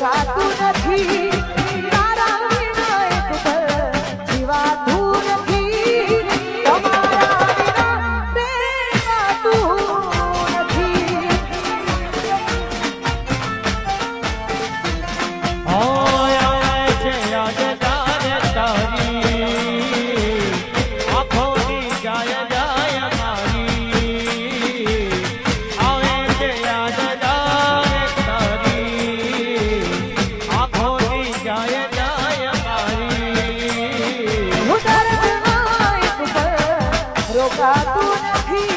સાતું નથી જાય જાય રોકાતું નથી